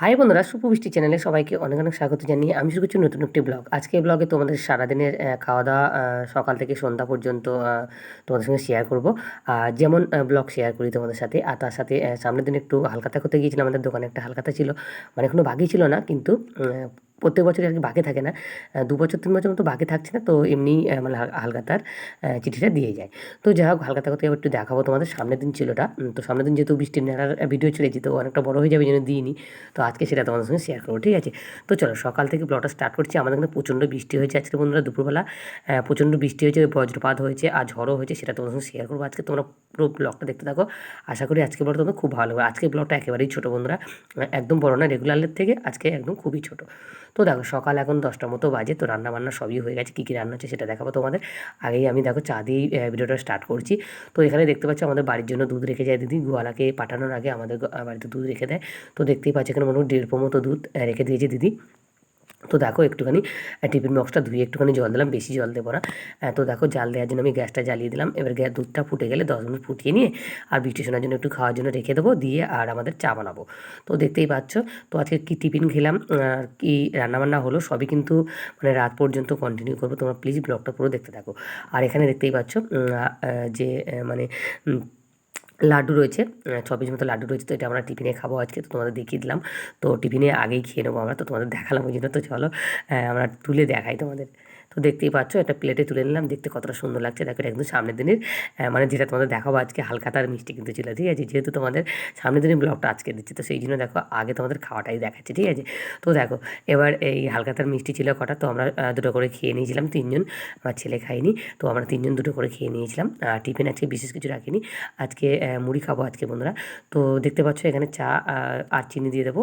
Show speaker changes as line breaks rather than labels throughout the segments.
High বন্ধুরা সুপবৃষ্টি চ্যানেলে সবাইকে অনেক অনেক স্বাগত জানিয়ে আমি শুরু করছি নতুন একটি ব্লগ। আজকে ব্লগে তোমাদের সারাদিনের খাওয়া দাওয়া সকাল থেকে সন্ধ্যা পর্যন্ত তোমাদের সঙ্গে শেয়ার করব। আর যেমন ব্লগ শেয়ার করি তোমাদের সাথে, আর তার সাথে সামনের দিন একটু হালকাতা করতে গিয়েছিলাম, আমাদের দোকানে একটা হালকাতা ছিল। মানে কোনো বাকি ছিল না, কিন্তু প্রত্যেক বছর আর কি বাকি থাকে না। দু বছর তিন বছর মতো বাকি থাকছে না তো এমনি মানে হাল- হালখাতার আহ, চিঠিটা দিয়ে যায়। তো যাই হোক হালখাতা করতে একটু দেখাবো তোমাদের সামনের দিন ছিল ওটা। তো সামনের দিন যেহেতু বৃষ্টির নেড়ার ভিডিও ছেড়েছি তো অনেকটা বড় হয়ে যাবে যেন দিইনি। তো আজকে সেটা তোমাদের সঙ্গে শেয়ার করব ঠিক আছে? তো চলো সকাল থেকে ব্লগটা স্টার্ট করছি। আমাদের এখানে প্রচণ্ড বৃষ্টি হয়েছে আজকে বন্ধুরা দুপুরবেলা। প্রচণ্ড বৃষ্টি হয়েছে বজ্রপাত হয়েছে আর ঝড়ও হয়েছে সেটা তোমাদের সঙ্গে শেয়ার করব আজকে। তোমরা পুরো ব্লগটা দেখতে থাকো। আশা করি আজকে ব্লগটা তোমাদের খুব ভালো লাগবে। আজকে ব্লগটা একেবারেই ছোটো বন্ধুরা। একদম বড় না রেগুলারের থেকে আজকে একদম খুবই ছোটো। তো দেখো সকাল এখন দশটা মতো বাজে, তো রান্না বান্না সবই হয়ে গেছে, কী কী রান্না হচ্ছে সেটা দেখাবো তোমাদের। আগেই আমি দেখো চা দিয়েই ভিডিওটা স্টার্ট করছি। তো এখানে দেখতে পাচ্ছি আমাদের বাড়ির জন্য দুধ রেখে যায় দিদি, গোয়ালাকে পাঠানোর আগে আমাদের বাড়িতে দুধ রেখে দেয়। তো দেখতেই পাচ্ছি এখানে মোটামুটি দেড় মতো দুধ রেখে দিয়েছে দিদি। তো দেখো একটুখানি টিফিন বক্সটা ধুয়ে একটুখানি জল দিলাম, বেশি জল দেবো না। তো দেখো জাল দেওয়ার জন্য আমি গ্যাসটা জ্বালিয়ে দিলাম। এবার গ্যাস দুধটা ফুটে গেলে দশ মিনিট ফুটিয়ে নিয়ে আর বৃষ্টি শোনার জন্য একটু খাওয়ার জন্য রেখে দেবো, দিয়ে আর আমাদের চা বানাবো। তো দেখতেই পাচ্ছ, তো আজকে কী টিফিন খেলাম, আর কী রান্নাবান্না হলো সবই কিন্তু মানে রাত পর্যন্ত কন্টিনিউ করব। তোমরা প্লিজ ব্লগটা পুরো দেখতে থাকো। আর এখানে দেখতেই পাচ্ছ যে মানে লাড্ডু রয়েছে ছ পিস মতো লাড্ডু রয়েছে, তো এটা আমরা টিফিনে খাব আজকে, তো তোমাদের দেখিয়ে দিলাম। তো টিফিনে আগেই খেয়ে নেব আমরা, তো তোমাদের দেখালাম ওই জন্য, তো চলো আমরা তুলে দেখাই তোমাদের। তো দেখতেই পাচ্ছ, একটা প্লেটে তুলে নিলাম। দেখতে কতটা সুন্দর লাগছে। দেখো একদম সামনের দিনের মানে যেটা তোমাদের দেখাবো আজকে হালখাতার মিষ্টি কিন্তু ছিল, ঠিক আছে? যেহেতু তোমাদের সামনের দিনের ব্লগটা আজকে দিচ্ছি, তো সেই জন্য দেখো, আগে তোমাদের খাওয়াটাই দেখাচ্ছি, ঠিক আছে? তো দেখো, এবার এই হালখাতার মিষ্টি ছিল কটা, তো আমরা দুটো করে খেয়ে নিয়েছিলাম, তিনজন। আমার ছেলে খাইনি তো আমরা তিনজন দুটো করে খেয়ে নিয়েছিলাম। টিফিন আজকে বিশেষ কিছু রাখিনি। আজকে মুড়ি খাব আজকে, বন্ধুরা। তো দেখতে পাচ্ছ, এখানে চা আর চিনি দিয়ে দেবো।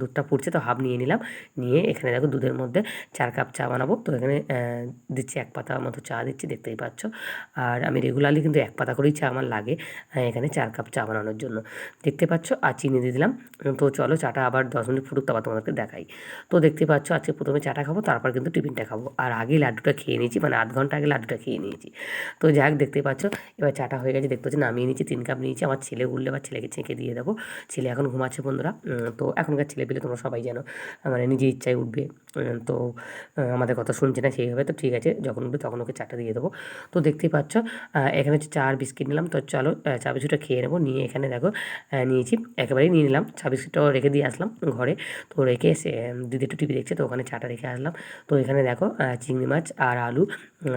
দুধটা ফুটছে তো হাফ নিয়ে নিলাম। নিয়ে এখানে দেখো, দুধের মধ্যে চার কাপ চা বানাবো। তো এখানে দিচ্ছি এক পাতা মতো চা দিচ্ছি, দেখতেই পাচ্ছ। আর আমি রেগুলারলি কিন্তু এক পাতা করেই চা আমার লাগে এখানে চার কাপ চা বানানোর জন্য। দেখতে পাচ্ছ, আর চিনি দিয়ে দিলাম। তো চলো চাটা আবার দশ মিনিট ফুটুক, তারপর তোমাদেরকে দেখাই। তো দেখতে পাচ্ছ, আজকে প্রথমে চাটা খাব, তারপর কিন্তু টিফিনটা খাব। আর আগে লাড্ডুটা খেয়ে নিয়েছি মানে আধ ঘণ্টা আগে লাড্ডুটা খেয়ে নিয়েছি। তো যাই হোক দেখতেই পাচ্ছ, এবার চাটা হয়ে গেছে, দেখতে পাচ্ছি, নামিয়ে নিয়েছি, তিন কাপ নিয়েছি। আমার ছেলে উঠলে বা ছেলেকে ছেঁকে দিয়ে দেবো। ছেলে এখন ঘুমাচ্ছে বন্ধুরা তো এখনকার ছেলে পেলে তোমরা সবাই জানো মানে নিজে ইচ্ছায় উঠবে। তো আমাদের কথা শুনছে না, সেইভাবে তো ঠিক আছে, যখন উঠবে তখন ওকে চাটা দিয়ে দেবো। তো দেখতেই পাচ্ছ এখানে হচ্ছে চা আর বিস্কিট নিলাম, তো চলো চা বিস্কুটটা খেয়ে নেব, নিয়ে এখানে দেখো নিয়েছি, একেবারেই নিয়ে নিলাম, চা বিস্কুটটাও রেখে দিয়ে আসলাম ঘরে। তো রেখে এসে দিদি একটু টিভি দেখছে, তো ওখানে চাটা রেখে আসলাম। তো এখানে দেখো চিংড়ি মাছ আর আলু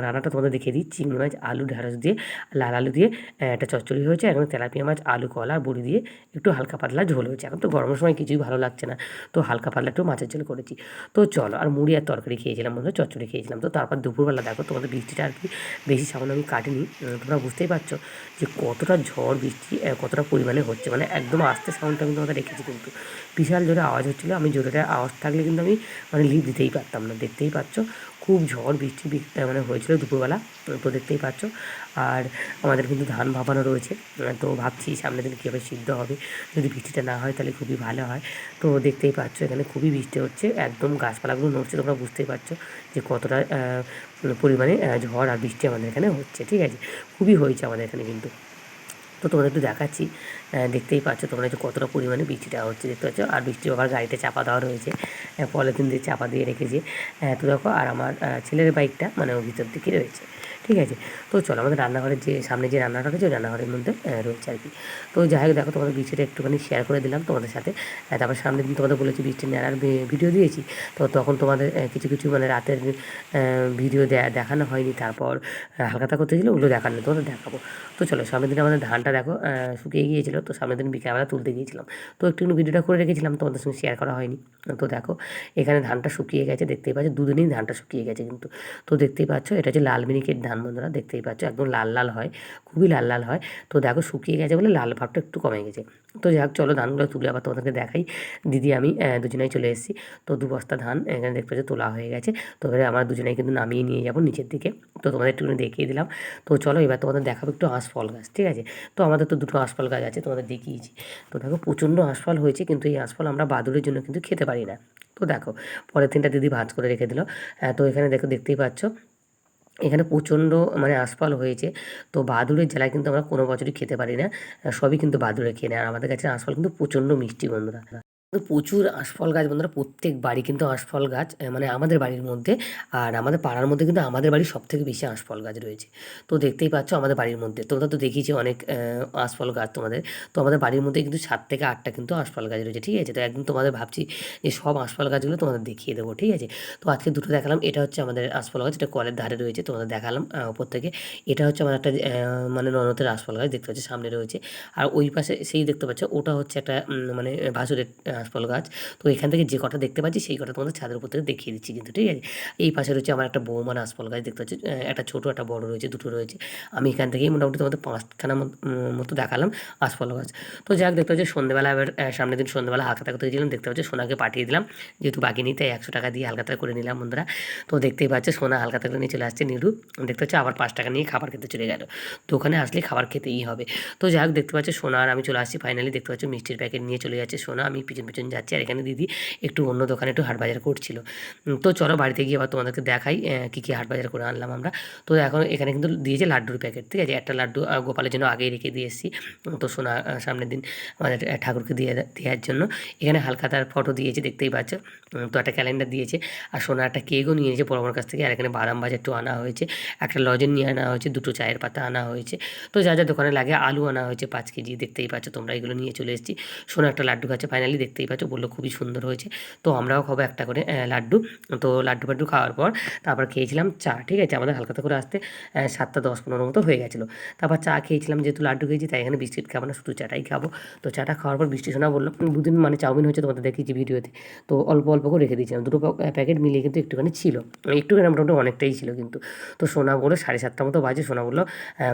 রান্নাটা তোমাদের দেখিয়ে দিই। চিংড়ি মাছ, আলু ঢ্যাঁড়স দিয়ে, লাল আলু দিয়ে একটা চচ্চড়ি হয়েছে, এখন তেলাপিয়া মাছ, আলু, কলা আর বড়ি দিয়ে একটু হালকা পাতলা ঝোল হয়েছে, এখন তো গরমের সময় কিছুই ভালো লাগছে না। তো হালকা পাতলা একটু মাছের ঝোল করেছি। তো চলো, আর মুড়ি আর তরকারি খেয়েছিলাম বন্ধু চচ্চড়ি খেয়েছিলাম। তো তারপর দুপুরবেলা দেখো তোমাদের বৃষ্টিটা আর কি বেশি সামান্য আমি কাটিনি। তোমরা বুঝতেই পারছ যে কতটা ঝড় বৃষ্টি কতটা পরিমাণে হচ্ছে। মানে একদম আস্তে সাউন্ডটা আমি তোমাদের রেখেছি কিন্তু। বিশাল জোরে আওয়াজ হচ্ছিল। আমি জোরে আওয়াজ থাকলে কিন্তু আমি মানে লিভ দিতেই পারতাম না। দেখতেই পাচ্ছ খুব ঝড় বৃষ্টি মানে হয়েছিল দুপুরবেলা, তো দেখতেই পাচ্ছ। আর আমাদের কিন্তু ধান ভাপানো রয়েছে, তো ভাবছি সামনের দিন কীভাবে সিদ্ধ হবে। যদি বৃষ্টিটা না হয় তাহলে খুবই ভালো হয়। তো দেখতেই পাচ্ছ এখানে খুবই বৃষ্টি হচ্ছে, একদম গাছপালাগুলো নড়ছে, তোমরা বুঝতেই পারছ যে কতটা পরিমাণে ঝড় আর বৃষ্টি আমাদের এখানে হচ্ছে, ঠিক আছে? খুবই হয়েছে আমাদের এখানে কিন্তু। তো তোমাদের একটু দেখাচ্ছি দেখতেই পাচ্ছ তোমরা যে কতটা পরিমাণে বৃষ্টিটা হচ্ছে দেখতে পাচ্ছ? আর বৃষ্টি আবার গাড়িতে চাপা দেওয়া রয়েছে পলিথিন দিয়ে চাপা দিয়ে রেখেছে। তো দেখো আর আমার ছেলের বাইকটা মানে ও ভিতর দিকে রয়েছে ঠিক আছে? তো চলো আমাদের রান্নাঘরের যে সামনে যে রান্নাটা রয়েছে ওই রান্নাঘরের মধ্যে রয়েছে আর কি। তো যাই হোক দেখো তোমাদের বৃষ্টিটা একটুখানি শেয়ার করে দিলাম তোমাদের সাথে। তারপর সামনের দিন তোমাদের বলেছি বৃষ্টি নেওয়ার ভিডিও দিয়েছি। তো তখন তোমাদের কিছু কিছু মানে রাতের ভিডিও দেখানো হয়নি। তারপর আহ, হালখাতা করতে ছিল ওগুলো দেখানো তোমাদের দেখাবো। তো চলো সামনের দিন আমাদের ধানটা দেখো শুকিয়ে গিয়েছিল। তো সামনের দিন বিকেলবেলা তুলতে গিয়েছিলাম। তো একটু ভিডিওটা করে রেখেছিলাম, তোমাদের সঙ্গে শেয়ার করা হয়নি। তো দেখো, এখানে ধানটা শুকিয়ে গেছে, দেখতেই পাচ্ছ, দুদিনই ধানটা শুকিয়ে গেছে কিন্তু। তো দেখতেই পাচ্ছ, এটা হচ্ছে লাল মিনিকেট ধান বন্ধুরা, দেখতেই পাচ্ছ, একদম লাল লাল হয়, খুবই লাল লাল হয়। তো দেখো, শুকিয়ে গেছে বলে লাল ভাবটা একটু কমে গেছে। তো যাক, চলো ধানগুলো তুলে আবার তোমাদেরকে দেখাই। দিদি, আমি দুজনেই চলে এসেছি। তো দু বস্তা ধান এখানে দেখতে পাচ্ছ তোলা হয়ে গেছে। তো এবারে আমরা দুজনেই কিন্তু নামিয়ে নিয়ে যাব নিচের দিকে। তো তোমাদের একটুখানি দেখিয়ে দিলাম। তো চলো এবার তোমাদের দেখাবো একটু আঁশফল গাছ, ঠিক আছে? তো আমাদের তো দুটো আঁশফল গাছ আছে, তোমাদের দেখিয়েছি। তো দেখো প্রচণ্ড আঁশফল হয়েছে, কিন্তু এই আঁশফল আমরা বাদুরের জন্য কিন্তু খেতে পারি না। তো দেখো, পরের পলিথিনটা দিদি ভাঁজ করে রেখে দিল। তো এখানে দেখো, দেখতেই পাচ্ছ, এখানে প্রচণ্ড মানে আশফল হয়েছে। তো বাদুড়ের জেলায় কিন্তু আমরা কোনো বছরই খেতে পারি না। সবই কিন্তু বাদুড়ে খেয়ে নেয়। আর আমাদের কাছে আশফল কিন্তু প্রচণ্ড মিষ্টি বন্ধুরা। প্রচুর আশফল গাছ বন্ধুরা, প্রত্যেক বাড়ি কিন্তু আশফল গাছ মানে আমাদের বাড়ির মধ্যে, আর আমাদের পাড়ার মধ্যে কিন্তু আমাদের বাড়ির সব থেকে বেশি আশফল গাছ রয়েছে। তো দেখতেই পাচ্ছ আমাদের বাড়ির মধ্যে। তোমরা তো দেখিয়েছি অনেক আশফল গাছ তোমাদের। তো আমাদের বাড়ির মধ্যে কিন্তু সাত থেকে আটটা কিন্তু আশফল গাছ রয়েছে, ঠিক আছে? তো একদিন তোমাদের ভাবছি যে সব আশফল গাছগুলো তোমাদের দেখিয়ে দেবো, ঠিক আছে? তো আজকে দুটো দেখালাম, এটা হচ্ছে আমাদের আশফল গাছ, এটা কলের ধারে রয়েছে, তোমাদের দেখালাম ওপর থেকে। এটা হচ্ছে আমার একটা মানে ননদের আশফল গাছ, দেখতে পাচ্ছি সামনে রয়েছে। আর ওই পাশে সেই দেখতে পাচ্ছ, ওটা হচ্ছে একটা মানে ভাসুরের আশফল গাছ। তো এখান থেকে যে কটা দেখতে পাচ্ছি, সেই কটা তোমাদের ছাদের উপর থেকে দেখিয়ে দিচ্ছি কিন্তু, ঠিক আছে? এই পাশে রয়েছে আমার একটা বৌমান আশফল গাছ, দেখতে পাচ্ছি? একটা ছোটো, একটা বড় রয়েছে, দুটো রয়েছে। আমি এখান থেকেই মোটামুটি তোমাদের পাঁচখানা মতো দেখালাম আশফল গাছ। তো যাক দেখতে পাচ্ছি সন্ধ্যেবেলা এবার সামনের দিন সন্ধ্যেবেলা হালকা থাকতে গেছিলাম, দেখতে পাচ্ছি সোনাকে পাঠিয়ে দিলাম। যেহেতু বাকি নিতে একশো টাকা দিয়ে হালকা করে নিলাম বন্ধুরা। তো দেখতেই পাচ্ছে সোনা হালকা থাকলে নিয়ে চলে আসছে, নিরু। দেখতে পাচ্ছি আবার পাঁচ টাকা নিয়ে খাবার খেতে চলে গেল। ওখানে আসলে খাবার খেতেই হবে। তো যাই হোক, দেখতে পাচ্ছি সোনা আর আমি চলে আসছি ফাইনালি দেখতে পাচ্ছি মিষ্টির প্যাকেট নিয়ে চলে যাচ্ছে সোনা। আমি পিছন পিছন যাচ্ছি আর এখানে দিদি একটু অন্য দোকানে একটু হাট বাজার করছিল। তো চলো বাড়িতে গিয়ে আবার তোমাদেরকে দেখাই কী কী হাট বাজার করে আনলাম আমরা। তো এখন এখানে কিন্তু দিয়েছে লাড্ডুর প্যাকেট, ঠিক আছে? একটা লাড্ডু গোপালের জন্য আগেই রেখে দিয়ে এসেছি তো সোনা সামনের দিন আমাদের ঠাকুরকে দিয়ে দেওয়ার জন্য। এখানে হালকা তার ফটো দিয়েছে, দেখতেই পাচ্ছ। তো একটা ক্যালেন্ডার দিয়েছে আর সোনা একটা কেকও নিয়ে নিয়েছে বড় আমার কাছ থেকে। আর এখানে বাদাম ভাজা একটু আনা হয়েছে, একটা লজেন নিয়ে আনা হয়েছে, দুটো চায়ের পাতা আনা হয়েছে। তো যা যা দোকানে লাগে, আলু আনা হয়েছে, পাঁচ কেজি, দেখতেই পাচ্ছ তোমরা এগুলো নিয়ে চলে এসেছি। সোনা একটা লাড্ডু খাচ্ছে ফাইনালি দেখতেই পাচ্ছ, বলল খুবই সুন্দর হয়েছে। তো আমরাও খাব একটা করে লাড্ডু। তো লাড্ডু ফাড্ডু খাওয়ার পর তারপর খেয়েছিলাম চা, ঠিক আছে? আমাদের হালকাতে করে আসতে সাতটা দশ পনেরো মতো হয়ে গেছিল। তারপর চা খেয়েছিলাম, যেহেতু লাড্ডু খেয়েছি, তাই এখানে বিস্কিট খাব না, শুধু চাটাই খাব। তো চাটা খাওয়ার পর বৃষ্টি শোনা বলল দুদিন মানে চাউমিন হচ্ছে তোমাদের দেখিয়েছি ভিডিওতে। তো অল্প অল্প করে রেখে দিয়েছিলাম, দুটো প্যাকেট মিলিয়ে কিন্তু একটুখানি ছিল। একটুখানি মোটামুটি অনেকটাই ছিল কিন্তু। তো সোনা বলে সাড়ে সাতটা মতো বাজে। সোনা বলল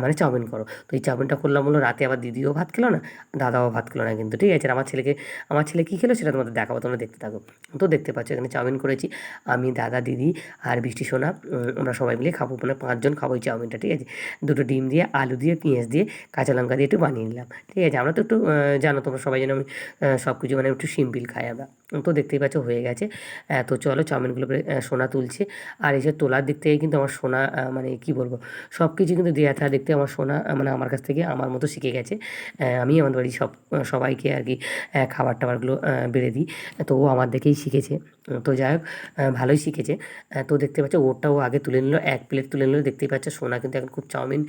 মানে চাউমিন করো। তো এই চাউমিনটা করলাম বলল, রাতে আবার দিদিও ভাত খেলো না, দাদাও ভাত খেলো না কিন্তু। ঠিক আছে? আমার ছেলেকে, আমার ছেলে কী খেলো সেটা তোমাদের দেখাবো, তোমরা দেখতে থাকো। তো দেখতে পাচ্ছ, এখানে চাউমিন করেছি। আমি, দাদা, দিদি আর বৃষ্টি সোনা আমরা সবাই মিলে খাব মানে পাঁচজন খাব এই চাউমিনটা, ঠিক আছে? দুটো ডিম দিয়ে, আলু দিয়ে, পেঁয়াজ দিয়ে, কাঁচা লঙ্কা দিয়ে একটু বানিয়ে নিলাম, ঠিক আছে? আমরা তো একটু জানো তোমরা সবাই যেন আমি সব কিছু মানে একটু সিম্পল খাই আমরা। তো দেখতেই পাচ্ছ, হয়ে গেছে। তো চলো চাউমিনগুলো সোনা তুলছে। আর এই যে তোলার দিক থেকে কিন্তু আমার সোনা মানে কি বলব সব কিছু কিন্তু দেওয়া থাকা দেখতে আমার সোনা মানে আমার কাছ থেকে আমার মতো শিখে গেছে। আমি, আমাদের বাড়ি সব সবাইকে আর কি খাবার টাবারগুলো বেড়ে দিই। তো ও আমার দেখেই শিখেছে। তো যাই হোক ভালোই শিখেছে। তো দেখতে পাচ্ছ, ওরটা ও আগে তুলে নিল, এক প্লেট তুলে নিল। দেখতেই পাচ্ছ, সোনা কিন্তু এখন খুব চাউমিন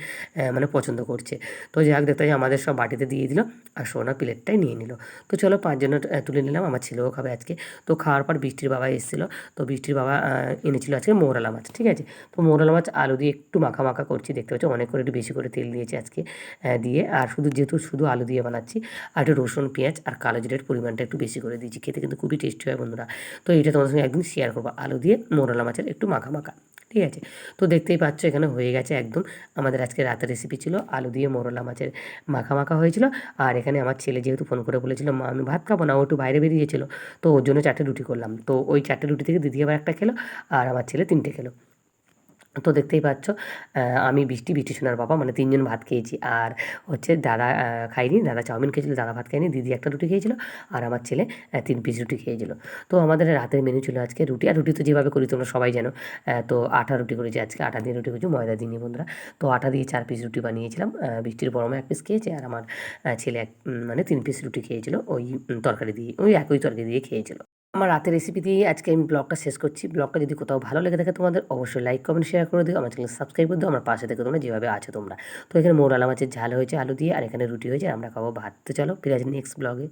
মানে পছন্দ করছে। তো যাই হোক, দেখতে পাচ্ছি, আমাদের সব বাটিতে দিয়ে দিল আর সোনা প্লেটটাই নিয়ে নিল। তো চলো পাঁচজনের তুলে নিলাম। আমার ছেলেও খাবে আজকে। তো খাওয়ার পর বৃষ্টির বাবা এসেছিল। তো বৃষ্টির বাবা এনেছিল আজকে মোরালা মাছ, ঠিক আছে? তো মৌরালা মাছ আলু দিয়ে একটু মাখা মাখা করছি। দেখতে পাচ্ছ, অনেক করে একটু বেশি করে তেল দিয়েছে আজকে দিয়ে। আর শুধু যেহেতু শুধু আলু দিয়ে বানাচ্ছি, আর একটু রসুন, পেঁয়াজ আর কালো জিরের পরিমাণটা একটু বেশি করে দিয়েছি। খেতে কিন্তু খুবই টেস্টি হয় বন্ধুরা। তো এটা তোমাদের সঙ্গে একদিন শেয়ার করব। আলু দিয়ে মোরলা মাছের একটু মাখা মাখা। ঠিক আছে? তো দেখতেই পাচ্ছ এখানে হয়ে গেছে একদম আমাদের আজকে রাতের রেসিপি ছিল। আলু দিয়ে মোরলা মাছের মাখা মাখা হয়েছিল। আর এখানে আমার ছেলে যেহেতু ফোন করে বলেছিল, মা, আমি ভাত খাব না। ও একটু বাইরে বেরিয়েছিল। তো ওর জন্য চারটে রুটি করলাম। তো ওই চারটে রুটি থেকে দিদি আবার একটা খেলো, আর আমার ছেলে তিনটে খেলো। তো দেখতেই পাচ্ছ আমি বৃষ্টি বৃষ্টি সোনার বাবা মানে তিনজন ভাত খেয়েছি। আর হচ্ছে দাদা খাইনি, দাদা চাউমিন খেয়েছিল, দাদা ভাত খায়নি দিদি একটা রুটি খেয়েছিল আর আমার ছেলে তিন পিস রুটি খেয়েছিল। তো আমাদের রাতের মেনু ছিল আজকে রুটি। আর রুটি তো যেভাবে করি তোমরা সবাই জানো তো আটা রুটি করেছি আজকে। আটা দিয়ে রুটি করেছি, ময়দা দিয়ে বন্ধুরা। তো আটা দিয়ে চার পিস রুটি বানিয়েছিলাম বৃষ্টির বড়মা এক পিস খেয়েছে আর আমার ছেলে এক মানে তিন পিস রুটি খেয়েছিল, ওই তরকারি দিয়ে, ওই একই তরকারি দিয়ে খেয়েছিল। আমার রাতের রেসিপি দিয়ে আজকে আমি ব্লগটা শেষ করছি। ব্লগটা যদি কোথাও ভালো লেগে থাকে তোমাদের, অবশ্যই লাইক কমেন্ট শেয়ার করে দিও। আমার চ্যানেল সাবস্ক্রাইব করে দিও। আমার পাশে থেকে তোমরা যেভাবে আছো তোমরা। তো এখানে মোর আলা মাছের ঝাল হয়েছে, আলু দিয়ে, আর এখানে রুটি হয়েছে আমরা খাব ভাত। তো চলো, ফিরে আছি নেক্সট ব্লগে